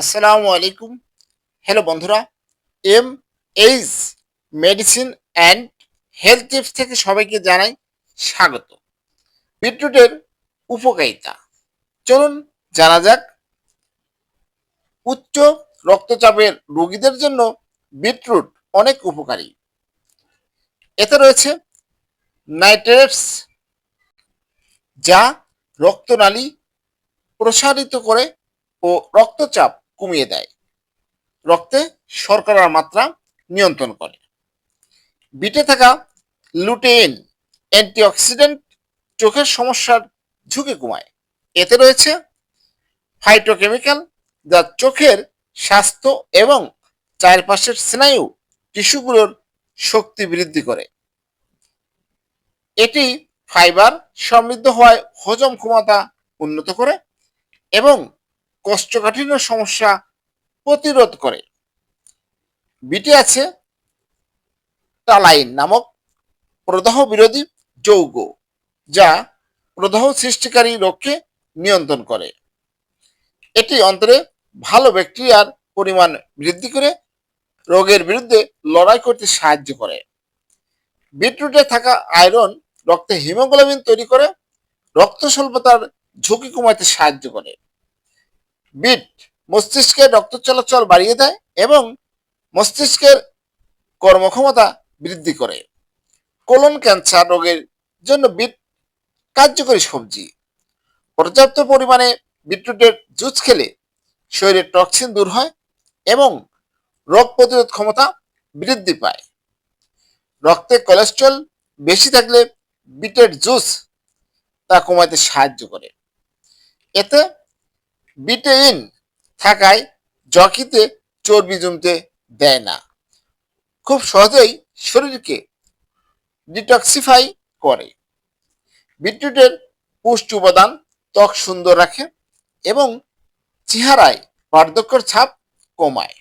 আসসালামু আলাইকুম। হ্যালো বন্ধুরা M H medicine and health tips থেকে সবাইকে জানাই স্বাগত। বিটরুটের উপকারিতা। চলুন জানা যাক, উচ্চ রক্তচাপের রোগীদের জন্য বিটরুট অনেক উপকারী। এতে রয়েছে নাইট্রেটস, যা রক্তনালী প্রসারিত করে ও রক্তচাপ কমিয়ে দেয়। রক্তে শর্করার মাত্রা নিয়ন্ত্রণ করে। বিটে থাকা লুটেইন অ্যান্টিঅক্সিডেন্ট চোখের সমস্যার ঝুঁকি কমায়। এতে রয়েছে ফাইটোকেমিক্যাল যা চোখের স্বাস্থ্য এবং চারপাশের স্নায়ু টিস্যুগুলোর শক্তি বৃদ্ধি করে। এটি ফাইবার সমৃদ্ধ হওয়ায় হজম ক্ষমতা উন্নত করে এবং কোষ্ঠকাঠিন্য সমস্যা প্রতিরোধ করে। বিটে আছে টালাইন নামক প্রদাহ বিরোধী যৌগ, যা প্রদাহ সৃষ্টিকারী রোগকে নিয়ন্ত্রণ করে। এটি অন্তরে ভালো ব্যাকটেরিয়ার পরিমাণ বৃদ্ধি করে রোগের বিরুদ্ধে লড়াই করতে সাহায্য করে। বিটরুটে থাকা আয়রন রক্তে হিমোগ্লোবিন তৈরি করে, রক্ত স্বল্পতার ঝুঁকি কমাতে সাহায্য করে। বিট মস্তিষ্কে রক্ত চলাচল বাড়িয়ে দেয় এবং মস্তিষ্কের কর্মক্ষমতা বৃদ্ধি করে। কোলন ক্যান্সার রোগের জন্য বিট কার্যকরী সবজি। পর্যাপ্ত পরিমাণে বিটরুটের জুস খেলে শরীরের টক্সিন দূর হয় এবং রোগ প্রতিরোধ ক্ষমতা বৃদ্ধি পায়। রক্তে কোলেস্ট্রল বেশি থাকলে বিটের জুস তা কমাতে সাহায্য করে। এতে বিটেইন থাকায় জকিতে চর্বি জমতে দেয় না। খুব সহজেই শরীরকে ডিটক্সিফাই করে। বিটরুটের পুষ্টি উপাদান ত্বক সুন্দর রাখে এবং চেহারায় বার্ধক্যর ছাপ কমায়।